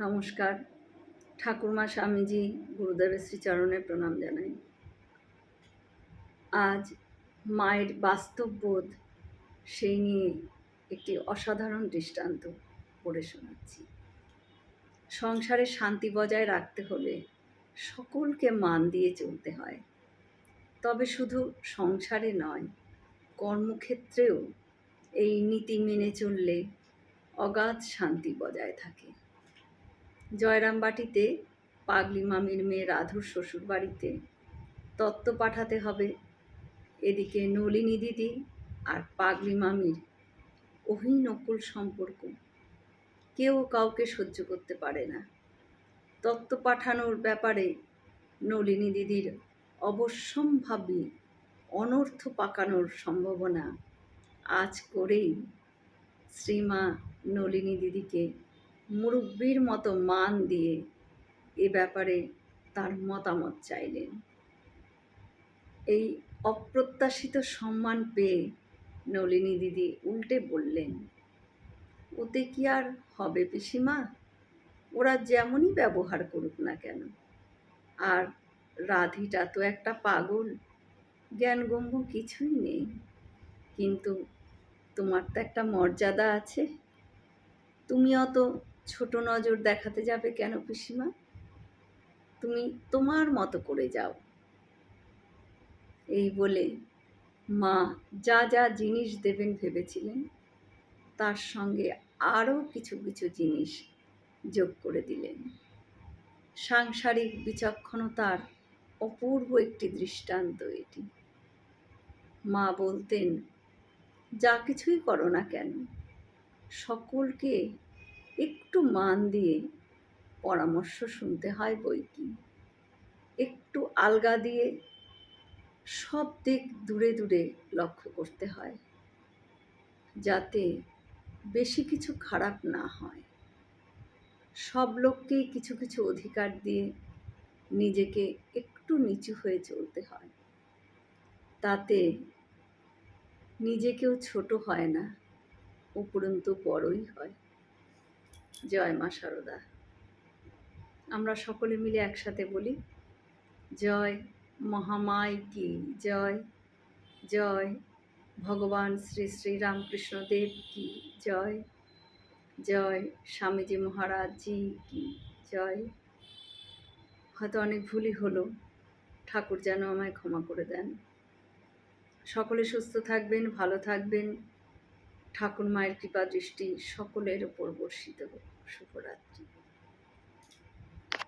নমস্কার। ঠাকুরমা স্বামীজি গুরুদেবের শ্রীচরণে প্রণাম জানাই। আজ মায়ের বাস্তববোধ সেই নিয়ে একটি অসাধারণ দৃষ্টান্ত পড়ে শোনাচ্ছি। সংসারে শান্তি বজায় রাখতে হলে সকলকে মান দিয়ে চলতে হয়। তবে শুধু সংসারে নয়, কর্মক্ষেত্রেও এই নীতি মেনে চললে অগাধ শান্তি বজায় থাকে। জয়রামবাটিতে পাগলি মামির মেয়ে রাধুর শ্বশুর বাড়িতে। তত্ত্ব পাঠাতে হবে। এদিকে নলিনী দিদি আর পাগলি মামির অহিনকুল সম্পর্ক। কেউ কাউকে সহ্য করতে পারে না। তত্ত্ব পাঠানোর ব্যাপারে নলিনী দিদির অবশ্যম্ভাবী অনর্থ পাকানোর সম্ভাবনা আজ করেই শ্রীমা নলিনী দিদিকে মুরব্বীর মতো মান দিয়ে এ ব্যাপারে তার মতামত চাইলেন। এই অপ্রত্যাশিত সম্মান পেয়ে নলিনী দিদি উল্টে বললেন, ওতে কি আর হবে পিসিমা? ওরা যেমনই ব্যবহার করুক না কেন। আর রাধিটা তো একটা পাগল, জ্ঞানগম্য কিছুই নেই। কিন্তু তোমার তো একটা মর্যাদা আছে। তুমি অত ছোট নজর দেখাতে যাবে কেন পিসিমা? তুমি তোমার মতো করে যাও। এই বলে মা যা যা জিনিস দেবেন ভেবেছিলেন, তার সঙ্গে আরও কিছু কিছু জিনিস যোগ করে দিলেন। সাংসারিক বিচক্ষণতার অপূর্ব একটি দৃষ্টান্ত এটি। মা বলতেন, যা কিছুই করো না কেন, সকলকে একটু মান দিয়ে পরামর্শ শুনতে হয় বই কি। একটু আলগা দিয়ে সব দিক দূরে দূরে লক্ষ্য করতে হয়, যাতে বেশি কিছু খারাপ না হয়। সব লোককেই কিছু কিছু অধিকার দিয়ে নিজেকে একটু নিচু হয়ে চলতে হয়। তাতে নিজেকেও ছোট হয় না, উপরন্তু বড়ই হয়। জয় মা সারদা। আমরা সকলে মিলে একসাথে বলি, জয় মহামায় কি, জয় জয় ভগবান শ্রী শ্রী রামকৃষ্ণদেব কি, জয় জয় স্বামীজি মহারাজ জি কি, জয়। হয়তো অনেক ভুলই হলো, ঠাকুর যেন আমায় ক্ষমা করে দেন। সকলে সুস্থ থাকবেন, ভালো থাকবেন ঠাকুর মায়ের কৃপা দৃষ্টি সকলের ওপর বর্ষিত শুভরাত্রি।